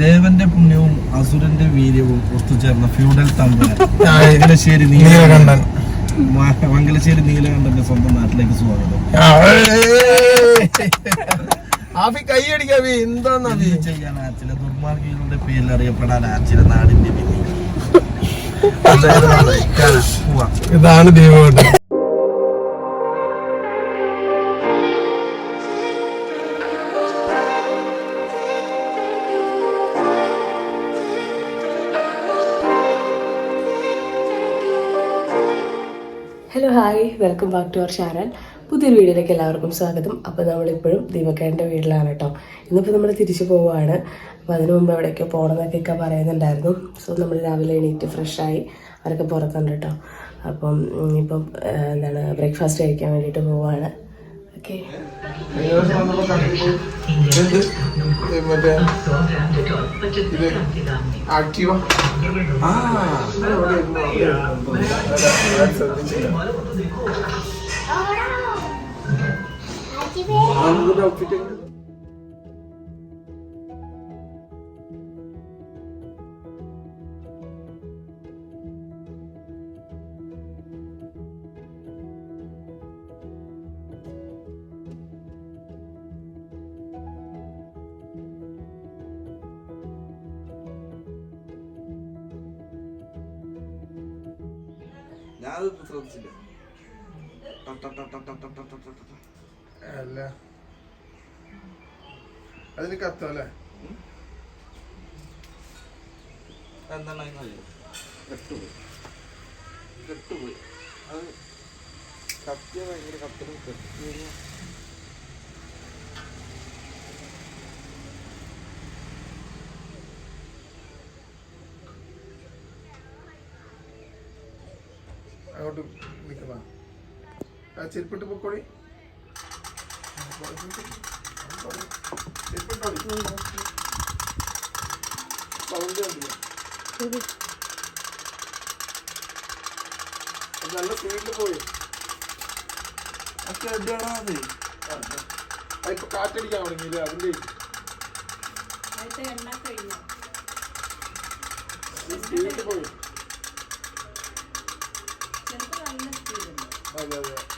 ദേവന്റെ പുണ്യവും അസുരന്റെ വീര്യവും ഒത്തുചേർന്ന ഫ്യൂഡൽ തമ്പുരാൻ. മംഗലശ്ശേരി നീലകണ്ഠൻ. മംഗലശ്ശേരി നീലകണ്ഠന്റെ സ്വന്തം നാട്ടിലേക്ക് സ്വാഗതം. ആഫി കൈയടിക്കാ എന്താന്നാ ചെയ്യാൻ ആ ചില ദുർമാർഗികളുടെ പേരിൽ അറിയപ്പെടാൻ ആ ചില നാടിന്റെ വിധി. ഇതാണ് ദൈവം hello hi welcome back to our channel പുതിയൊരു വീഡിയോയിലേക്ക് എല്ലാവർക്കും സ്വാഗതം. അപ്പോൾ നമ്മളിപ്പോഴും ദീപക്കേന്റെ വീട്ടിലാണ് കേട്ടോ ഇന്നിപ്പോൾ നമ്മൾ തിരിച്ചു പോവുകയാണ് അപ്പോൾ അതിനു മുമ്പ് എവിടേക്കോ പോകണമെന്നൊക്കെ പറയുന്നുണ്ടായിരുന്നു. സോ നമ്മൾ രാവിലെ എണീറ്റ് ഫ്രഷായി അവരൊക്കെ പുറത്തുണ്ട് കേട്ടോ അപ്പം ഇപ്പം എന്താണ് ബ്രേക്ക്ഫാസ്റ്റ് കഴിക്കാൻ വേണ്ടിയിട്ട് പോവുകയാണ് ഓക്കെ എന്ത് മറ്റേ ഇത് ആക്റ്റീവ? ആ. ശ്രദ്ധിച്ചില്ല അല്ല? അതിന് കത്തോ അല്ലേ? എന്താണ്? കെട്ടുപോയി. കെട്ടുപോയി. അത് കത്തിയ ഭയങ്കര കത്തിലും കെട്ടി ചെരുപ്പിട്ട് പൊക്കോളി. നല്ല സ്പീഡിൽ പോയി. ഒക്കെ അത്? അതിപ്പോ കാറ്റടിക്കാൻ തുടങ്ങിയില്ലേ അതിന്റെ? സ്പീഡിൽ പോയി. അതെ അതെ.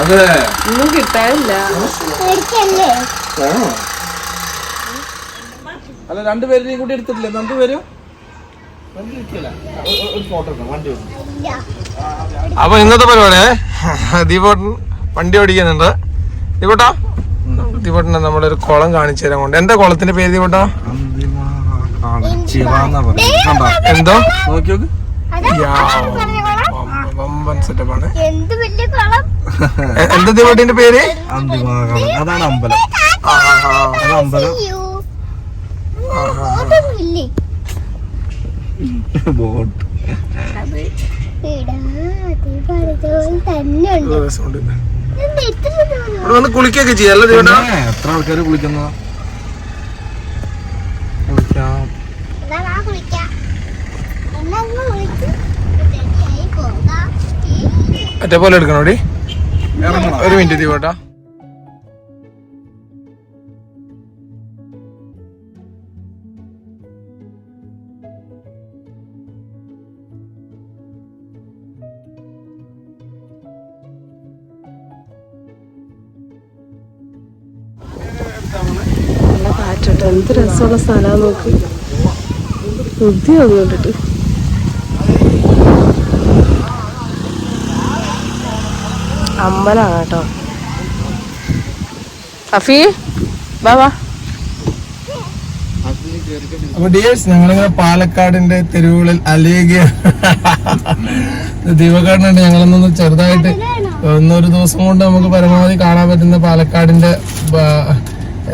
അതെ. ഒന്നും കിട്ടാനില്ല. അല്ല രണ്ടുപേരെയും കൂടി എടുത്തിട്ടില്ലേ? ഒരു ഇല്ല അപ്പൊ ഇന്നത്തെ പരിപാടിയെ ദീപോട്ടൻ വണ്ടി ഓടിക്കുന്നുണ്ട്. ദീപോട്ടാ ദീപോട്ടനെ നമ്മളൊരു കുളം കാണിച്ചു തരാൻ കൊണ്ട്. എന്താ കുളത്തിന്റെ പേര് ദീപോട്ടാ എന്തോ? നോക്കി നോക്ക്. വമ്പൻ സെറ്റപ്പാണ് എന്ത് വലിയ കുളം? എന്താ ദേവട്ടിന്റെ പേര്? അന്തിമാകളം അതാണ് അമ്പലം. അതാണ് അമ്പലം. ബോട്ട്. ഇവിടെ വന്ന് കുളിക്കൊക്കെ ചെയ്യാം എത്ര ആൾക്കാര് കുളിക്കുന്ന? കുളിക്കാം. മറ്റേ പോലെ എടുക്കണോടി ഇറങ്ങണം. ഒരു മിനിറ്റ് ദീപോട്ടാ നല്ല കാറ്റോട്ടെ. എന്ത് രസമുള്ള സ്ഥലമാണ് നോക്ക്. ബുദ്ധി വന്നിട്ട് അമ്പലമാണ് കേട്ടോ. അഫി വാ വാ. അപ്പൊ ഡിയേഴ്സ് ഞങ്ങളിങ്ങനെ പാലക്കാടിന്റെ തെരുവുകളിൽ അലയുകയാണ്. ദീപക്കാടിനുണ്ട് ഞങ്ങളൊന്നൊന്ന് ചെറുതായിട്ട് ഒന്നൊരു ദിവസം കൊണ്ട് നമുക്ക് പരമാവധി കാണാൻ പറ്റുന്ന പാലക്കാടിന്റെ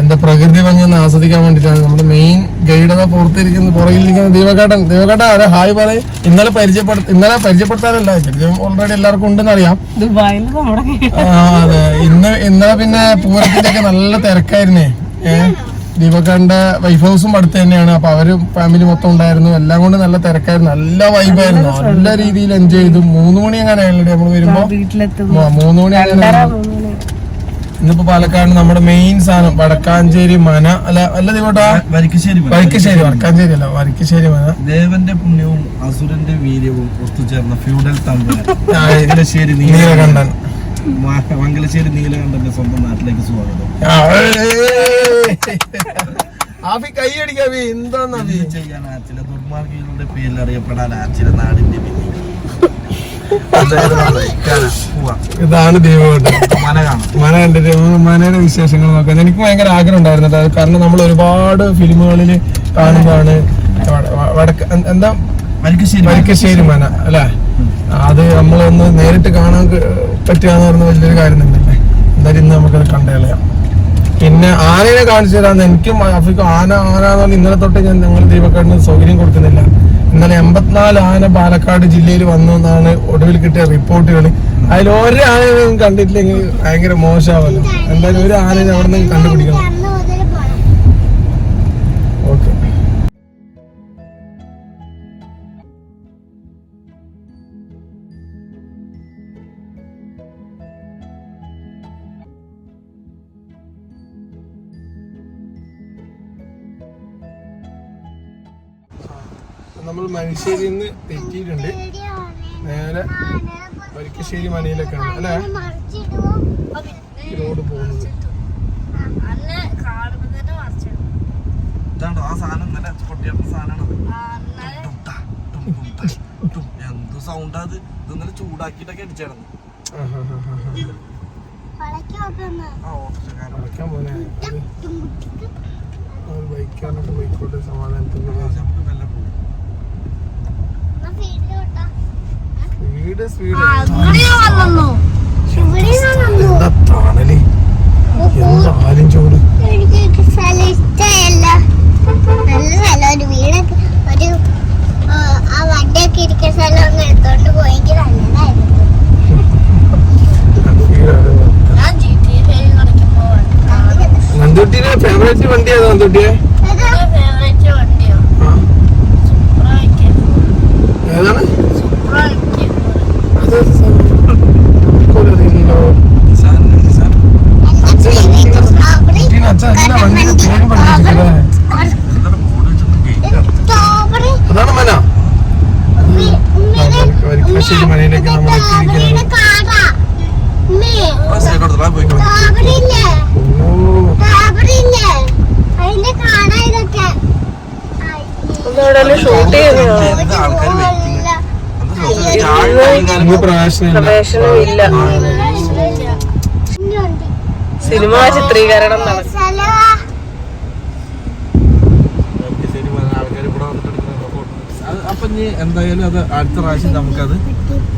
എന്താ പ്രകൃതി ഭംഗി ഒന്ന് ആസ്വദിക്കാൻ വേണ്ടിട്ടാണ് നമ്മുടെ മെയിൻ ഗൈഡ് അതാ പുറത്തിരിക്കുന്ന. പുറകിലിരിക്കുന്ന ദീപകാട്ടൻ. ദീപകാട്ടൻ അതെ ഹായ് പറയും. ഇന്നലെ പരിചയപ്പെടു ഇന്നലെ പരിചയപ്പെടുത്താനല്ല. പരിചയം ഓൾറെഡി എല്ലാവർക്കും ഉണ്ടെന്ന് അറിയാം. അതെ. ഇന്ന് ഇന്നലെ പിന്നെ പൂരത്തിന്റെയൊക്കെ നല്ല തിരക്കായിരുന്നേ. ഏഹ് ദീപക്കാരന്റെ വൈഫ് ഹൗസും അടുത്ത് തന്നെയാണ്. അപ്പൊ അവർ ഫാമിലി മൊത്തം ഉണ്ടായിരുന്നു. എല്ലാം കൊണ്ട് നല്ല തിരക്കായിരുന്നു. നല്ല വൈബായിരുന്നു നല്ല രീതിയിൽ എൻജോയ് ചെയ്തു. മൂന്ന് മണി അങ്ങനെ ആയാലും നമ്മൾ വരുമ്പോ. മൂന്ന് മണി അങ്ങനെ ഇന്നിപ്പോ പാലക്കാട് നമ്മുടെ മെയിൻ സാധനം വടക്കാഞ്ചേരി മന. അല്ല അല്ല ദീപോട്ടാ. വരിക്കശ്ശേരി വരിക്കശ്ശേരി വടക്കാഞ്ചേരി അല്ല വരിക്കശ്ശേരി മന. ദേവന്റെ പുണ്യവും അസുരന്റെ വീര്യവും ഒത്തുചേർന്ന ഫ്യൂഡൽ തമ്പുരാൻ. ആ, നീലകണ്ഠൻ. മംഗലശ്ശേരി നീലകണ്ഠന്റെ സ്വന്തം നാട്ടിലേക്ക് സ്വാഗതം. ആഫി കൈ അടിക്കാവി എന്താന്നാ ഇത് ചെയ്യാൻ ദുർമാർഗികളുടെ പേരിൽ അറിയപ്പെടാൻ ആ ചില നാടിന്റെ വിധി അതായത് നമ്മളെ കാണാം, പോവാം. ഇതാണ് ദൈവമായിട്ട് മന കാണാം മന കണ്ടിട്ട് മനയുടെ വിശേഷങ്ങൾ നോക്കാം എനിക്ക് ഭയങ്കര ആഗ്രഹം ഉണ്ടായിരുന്നു കേട്ടോ. കാരണം നമ്മൾ ഒരുപാട് ഫിലിമുകളിൽ കാണുമ്പോഴാണ് വട- വടക്ക് എന്താ? വരിക്കശ്ശേരി. മന. അല്ലെ? അത് നമ്മളൊന്ന് നേരിട്ട് കാണാൻ ക- പറ്റുകയെന്ന് പറഞ്ഞ വലിയൊരു കാര്യം തന്നെയല്ലേ എന്തായാലും ഇന്ന് നമുക്കത് കണ്ടുകളയാം പിന്നെ ആനയെ കാണിച്ചു തരാന്ന് എനിക്കും ആന ആന എന്ന് പറഞ്ഞാൽ ഇന്നലെ തൊട്ട് ഞാൻ ഞങ്ങൾ ദീപക്കാടിന് സൗകര്യം കൊടുക്കുന്നില്ല. ഇന്നലെ എൺപത്തിനാല് ആന പാലക്കാട് ജില്ലയിൽ വന്നു എന്നാണ് ഒടുവിൽ കിട്ടിയ റിപ്പോർട്ടുകൾ. അതിൽ ഒരു ആനയും കണ്ടിട്ടില്ലെങ്കിൽ ഭയങ്കര മോശമാവല്ലോ. എന്തായാലും ഒരു ആനയും അവിടെ നിന്ന് കണ്ടുപിടിക്കണം. മനുഷ്യരിൽ നിന്ന് തെറ്റിയിട്ടുണ്ട്. നേരെ വരിക്കശ്ശേരി മനയിലേക്കാണ് അല്ലേ? റോഡ് പോകുന്നത്. ചൂടാക്കിട്ടൊക്കെ ഇതാണ്ടോ ആ സാധനം ഇന്നലെ പൊട്ടിയെടുത്ത സാധനമാണ് എന്ത് സൗണ്ടാ അത്? ഇത് ഇന്നലെ ചൂടാക്കിയിട്ടൊക്കെ അടിച്ചായിരുന്നു. ബൈക്കാരനൊക്കെ ബൈക്കോട്ടെ സമാധാനത്തിൽ സ്പീഡ് സ്പീഡ് എന്താ തണൽ? എന്താ ആലും ചൂട്? എനിക്ക് സ്ഥലം ഇഷ്ടമല്ല. നല്ല സ്ഥലം. ഒരു വീടൊക്കെ ഒരു ആ, ആ വണ്ടിയൊക്കെ ഇരിക്കുന്ന സ്ഥലം ഒന്ന് എടുത്തോണ്ട് പോയെങ്കിൽ നല്ലതായിരുന്നു. ഞാൻ ജി ടി കളിക്കുമ്പോൾ നന്ദുട്ടിയുടെ ഫേവറേറ്റ് വണ്ടി ഏതാ നന്ദുട്ടിയെ? ഷൂട്ട് ചെയ്യുന്നതാണ് പ്രവേശനമില്ല. സിനിമ ചിത്രീകരണം നടക്കും. സ്ഥലവാ അപ്പൊ ഇനി എന്തായാലും അത് അടുത്ത പ്രാവശ്യം നമുക്കത്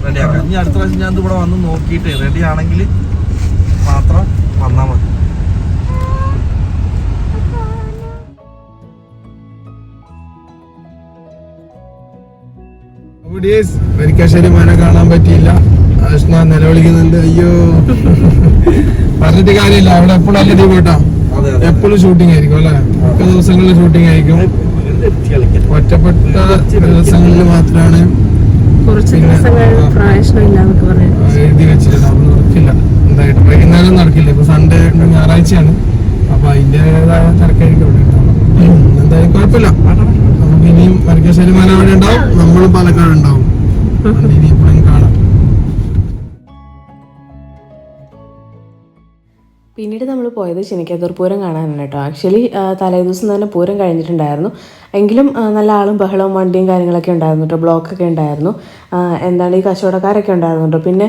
റെഡിയാക്കാം ഇനി അടുത്ത പ്രാവശ്യം ഞാൻ ഇവിടെ വന്ന് നോക്കിയിട്ട് റെഡി ആണെങ്കിൽ മാത്രം വന്നാൽ വരിക്കാശ്ശേരി മന കാണാൻ പറ്റിയില്ല. കൃഷ്ണ നിലവിളിക്കുന്നുണ്ട്. അയ്യോ. പറഞ്ഞിട്ട് കാര്യമില്ല. അവിടെ എപ്പോഴും അല്ലെങ്കിൽ അതെ എപ്പോഴും ഷൂട്ടിംഗ് ആയിരിക്കും അല്ലെ? മിക്ക ദിവസങ്ങളിൽ ഷൂട്ടിംഗ് ആയിരിക്കും. ഒറ്റപ്പെട്ട ദിവസങ്ങളിൽ മാത്രമാണ് എഴുതി വെച്ചില്ല നടക്കില്ല എന്തായിട്ട് വൈകുന്നേരം നടക്കില്ല. ഇപ്പൊ സൺഡേ ഞായറാഴ്ചയാണ്. അപ്പൊ അതിന്റേതായ തിരക്കായിരിക്കും അവിടെ. എന്തായാലും കുഴപ്പമില്ല. ഇനിയും മന അവിടെ ഉണ്ടാവും. നമ്മളും പാലക്കാട് ഉണ്ടാവും. കാണാം. പിന്നീട് നമ്മൾ പോയത് ശനിക്കാത്തൂർ പൂരം കാണാനാണ് കേട്ടോ. ആക്ച്വലി തലേദിവസം തന്നെ പൂരം കഴിഞ്ഞിട്ടുണ്ടായിരുന്നു. എങ്കിലും നല്ല ആളും ബഹളവും വണ്ടിയും കാര്യങ്ങളൊക്കെ ഉണ്ടായിരുന്നു കേട്ടോ ബ്ലോക്കൊക്കെ ഉണ്ടായിരുന്നു. എന്താണ് ഈ കച്ചവടക്കാരൊക്കെ ഉണ്ടായിരുന്നു കേട്ടോ പിന്നെ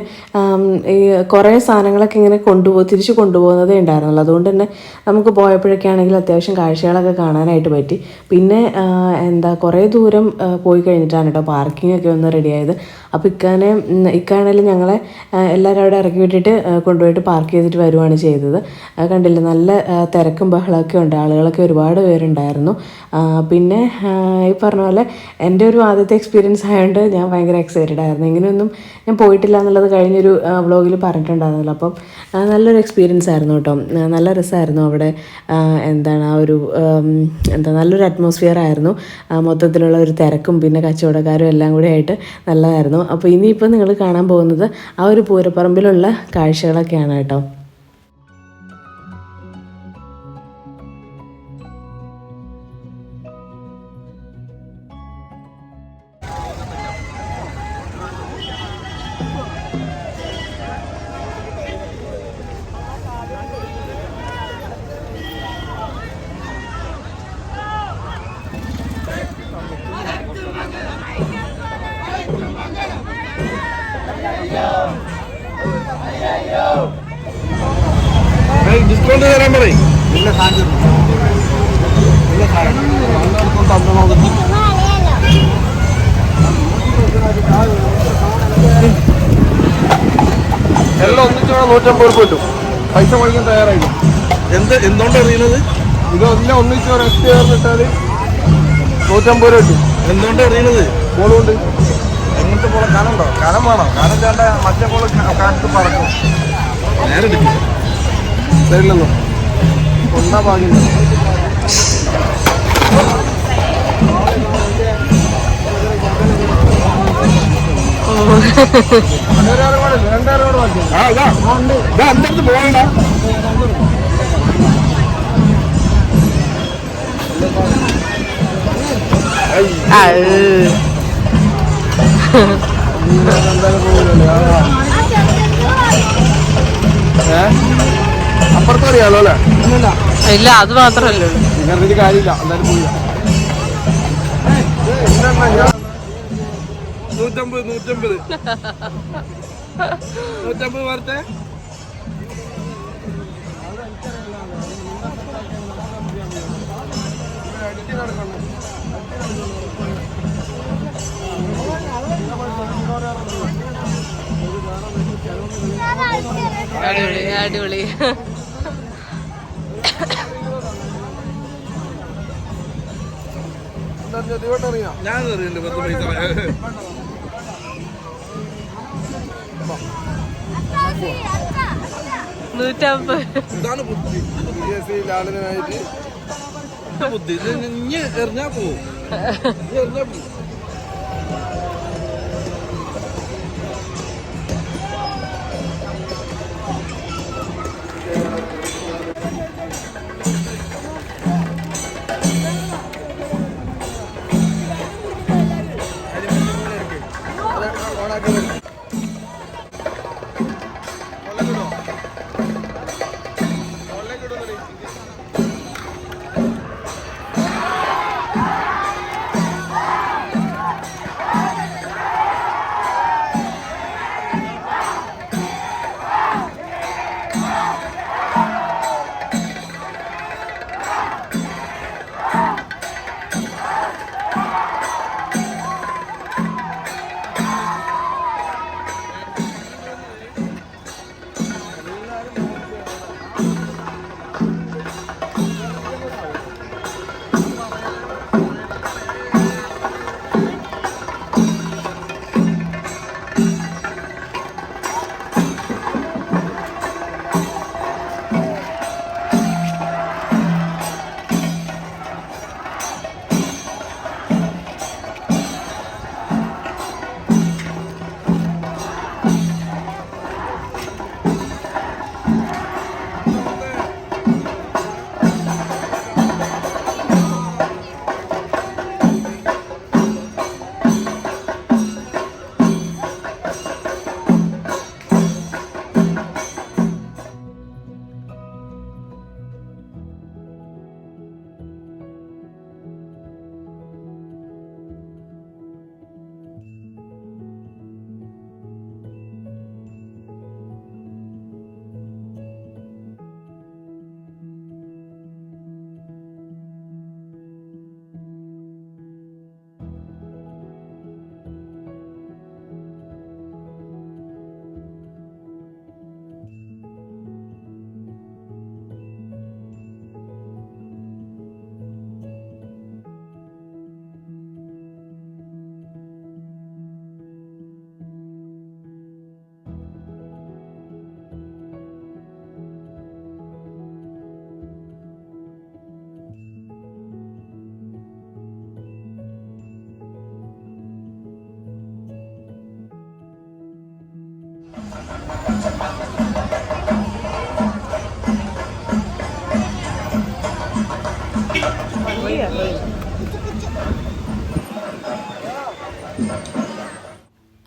ഈ കുറേ സാധനങ്ങളൊക്കെ ഇങ്ങനെ കൊണ്ടുപോ തിരിച്ച് കൊണ്ടുപോകുന്നതേ ഉണ്ടായിരുന്നുള്ളൂ. അതുകൊണ്ട് തന്നെ നമുക്ക് പോയപ്പോഴൊക്കെ ആണെങ്കിൽ അത്യാവശ്യം കാഴ്ചകളൊക്കെ കാണാനായിട്ട് പറ്റി. പിന്നെ എന്താ കുറേ ദൂരം പോയി കഴിഞ്ഞിട്ടാണ് കേട്ടോ പാർക്കിംഗ് ഒക്കെ ഒന്ന് ആയത് അപ്പോൾ ഇക്കാനെ ഇക്കാണേലും ഞങ്ങളെ എല്ലാവരും അവിടെ ഇറക്കി വിട്ടിട്ട് കൊണ്ടുപോയിട്ട് പാർക്ക് ചെയ്തിട്ട് വരുവാണ് ചെയ്തത്. കണ്ടില്ല നല്ല തിരക്കും ബഹളമൊക്കെ ഉണ്ട്. ആളുകളൊക്കെ ഒരുപാട് പേരുണ്ടായിരുന്നു. ആ, പിന്നെ ഈ പറഞ്ഞ പോലെ എന്റെ ഒരു ആദ്യത്തെ എക്സ്പീരിയൻസ് ആയതുകൊണ്ട് ഞാൻ ഭയങ്കര എക്സൈറ്റഡ് ആയിരുന്നു. ഇങ്ങനെയൊന്നും ഞാൻ പോയിട്ടില്ല എന്നുള്ളത് കഴിഞ്ഞൊരു വ്ളോഗിൽ പറഞ്ഞിട്ടുണ്ടായിരുന്നല്ലോ. അപ്പം നല്ലൊരു എക്സ്പീരിയൻസ് ആയിരുന്നു കേട്ടോ. നല്ല രസമായിരുന്നു അവിടെ. എന്താണ് ആ ഒരു എന്താ നല്ലൊരു അറ്റ്മോസ്ഫിയർ ആയിരുന്നു. മൊത്തത്തിലുള്ള ഒരു തിരക്കും പിന്നെ കച്ചവടക്കാരും എല്ലാം കൂടി ആയിട്ട് നല്ലതായിരുന്നു. അപ്പോൾ ഇനിയിപ്പോൾ നിങ്ങൾ കാണാൻ പോകുന്നത് ആ ഒരു പൂരപ്പറമ്പിലുള്ള കാഴ്ചകളൊക്കെയാണ് കേട്ടോ. ഡിസ്കൗണ്ട് തരാൻ പറയും. എല്ലാം ഒന്നിച്ച് വേണം നൂറ്റമ്പത് രൂപ കിട്ടും. പൈസ മേടിക്കാൻ തയ്യാറായി എന്ത് എന്തുകൊണ്ട് അറിയുന്നത് ഇതെല്ലാം ഒന്നിച്ച് ഒരു എട്ട് ചേർന്നിട്ടാൽ നൂറ്റമ്പത് രൂപ കിട്ടും. എന്തുകൊണ്ട് അറിയുന്നത് ബോളുകൊണ്ട് എങ്ങനത്തെ പോലെ കനുണ്ടോ കനം വേണോ? കനം ചേണ്ട മറ്റേ പോലെ കാലത്ത് പറക്കും. തരില്ലെന്നോ ഒന്നാ ഭാഗ്യം രണ്ടായിരം ബാക്കി ആ അപ്പുറത്ത് അറിയാലോ അല്ലേ? ഇല്ല അത് മാത്രമല്ലേ ഉള്ളൂ. കാര്യമില്ല എന്തായാലും പോയില്ല നൂറ്റമ്പത് നൂറ്റമ്പത്. നൂറ്റമ്പത് അടിപൊളി അടിപൊളി. ഞാൻ നൂറ്റമ്പത്. ഇതാണ് ബുദ്ധി. പി എസ് സി ലാളിനായിട്ട് ഇത് ബുദ്ധി എറിഞ്ഞാ പോവും. എറിഞ്ഞാ പോവും. Bye.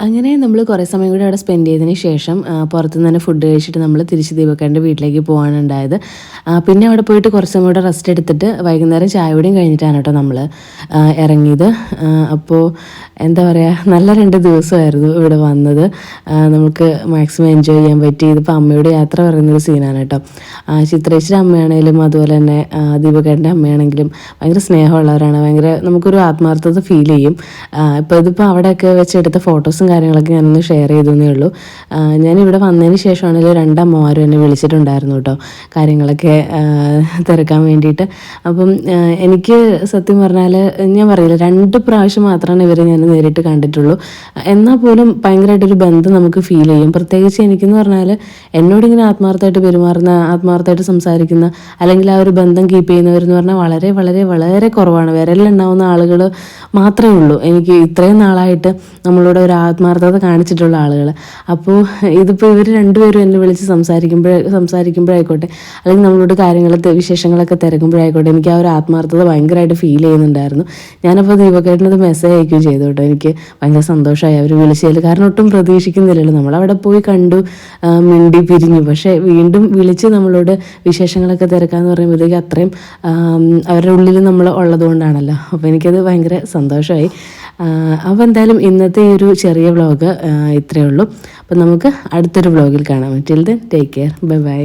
അങ്ങനെ നമ്മൾ കുറേ സമയം കൂടി അവിടെ സ്പെൻഡ് ചെയ്തതിന് ശേഷം പുറത്തു പുറത്തുനിന്ന് തന്നെ ഫുഡ് കഴിച്ചിട്ട് നമ്മൾ തിരിച്ച് ദീപക്കാരന്റെ വീട്ടിലേക്ക് പോകാനുണ്ടായത് പിന്നെ അവിടെ പോയിട്ട് കുറച്ച് കൂടെ റെസ്റ്റ് എടുത്തിട്ട് വൈകുന്നേരം ചായ കൂടിയും കഴിഞ്ഞിട്ടാണ് കേട്ടോ നമ്മൾ ഇറങ്ങിയത്. അപ്പോൾ എന്താ പറയുക നല്ല രണ്ട് ദിവസമായിരുന്നു ഇവിടെ വന്നത്. നമുക്ക് മാക്സിമം എൻജോയ് ചെയ്യാൻ പറ്റി. ഇതിപ്പോൾ അമ്മയുടെ യാത്ര പറയുന്നൊരു സീനാണ് കേട്ടോ. ചിത്രേശ്വരി അമ്മയാണെങ്കിലും അതുപോലെ തന്നെ ദീപകേട്ടന്റെ അമ്മയാണെങ്കിലും ഭയങ്കര സ്നേഹമുള്ളവരാണ്. ഭയങ്കര നമുക്കൊരു ആത്മാർത്ഥത ഫീൽ ചെയ്യും. ഇപ്പോൾ ഇതിപ്പോൾ അവിടെയൊക്കെ വെച്ചെടുത്ത ഫോട്ടോസും കാര്യങ്ങളൊക്കെ ഞാനൊന്ന് ഷെയർ ചെയ്തേ ഉള്ളൂ. ഇവിടെ വന്നതിന് ശേഷമാണെങ്കിൽ രണ്ടമ്മമാരും എന്നെ വിളിച്ചിട്ടുണ്ടായിരുന്നു കേട്ടോ കാര്യങ്ങളൊക്കെ തിരക്കാൻ വേണ്ടിയിട്ട്. അപ്പം എനിക്ക് സത്യം പറഞ്ഞാൽ ഞാൻ പറയില്ല രണ്ട് പ്രാവശ്യം മാത്രമാണ് ഇവരെ ഞാൻ നേരിട്ട് കണ്ടിട്ടുള്ളൂ. എന്നാൽ പോലും ഭയങ്കരമായിട്ടൊരു ബന്ധം നമുക്ക് ഫീൽ ചെയ്യും. പ്രത്യേകിച്ച് എനിക്കെന്ന് പറഞ്ഞാൽ എന്നോട് ഇങ്ങനെ ആത്മാർത്ഥമായിട്ട് പെരുമാറുന്ന ആത്മാർത്ഥമായിട്ട് സംസാരിക്കുന്ന അല്ലെങ്കിൽ ആ ഒരു ബന്ധം കീപ്പ് ചെയ്യുന്നവരെന്ന് പറഞ്ഞാൽ വളരെ വളരെ വളരെ കുറവാണ്. വിരലിലുണ്ടാവുന്ന ആളുകൾ മാത്രമേ ഉള്ളൂ. എനിക്ക് ഇത്രയും നാളായിട്ട് നമ്മളോട് ഒരു ആത്മാർത്ഥത കാണിച്ചിട്ടുള്ള ആളുകൾ അപ്പോൾ ഇതിപ്പോൾ ഇവർ രണ്ടുപേരും എന്നെ വിളിച്ച് സംസാരിക്കുമ്പോഴേ സംസാരിക്കുമ്പോഴായിക്കോട്ടെ. അല്ലെങ്കിൽ നമ്മളോട് കാര്യങ്ങൾ വിശേഷങ്ങളൊക്കെ തിരക്കുമ്പോഴായിക്കോട്ടെ. എനിക്ക് ആ ഒരു ആത്മാർത്ഥത ഭയങ്കരമായിട്ട് ഫീൽ ചെയ്യുന്നുണ്ടായിരുന്നു. ഞാനപ്പോൾ ദീപകേട്ടനത് മെസ്സേജ് അയക്കുകയും ചെയ്തു കേട്ടോ. എനിക്ക് ഭയങ്കര സന്തോഷമായി. അവർ വിളിച്ചതിൽ കാരണം ഒട്ടും പ്രതീക്ഷിക്കുന്നില്ലല്ലോ. നമ്മളവിടെ പോയി കണ്ടു മിണ്ടി പിരിഞ്ഞു. പക്ഷേ വീണ്ടും വിളിച്ച് നമ്മളോട് വിശേഷങ്ങളൊക്കെ തിരക്കാന്ന് പറയുമ്പോഴത്തേക്ക് അത്രയും അവരുടെ ഉള്ളിൽ നമ്മൾ ഉള്ളതുകൊണ്ടാണല്ലോ. അപ്പോൾ എനിക്കത് ഭയങ്കര സന്തോഷമായി. അപ്പോൾ എന്തായാലും ഇന്നത്തെ ഒരു ചെറിയ വ്ളോഗ് ഇത്രയേ ഉള്ളൂ. അപ്പോൾ നമുക്ക് അടുത്തൊരു വ്ളോഗിൽ കാണാം. Till then take care bye bye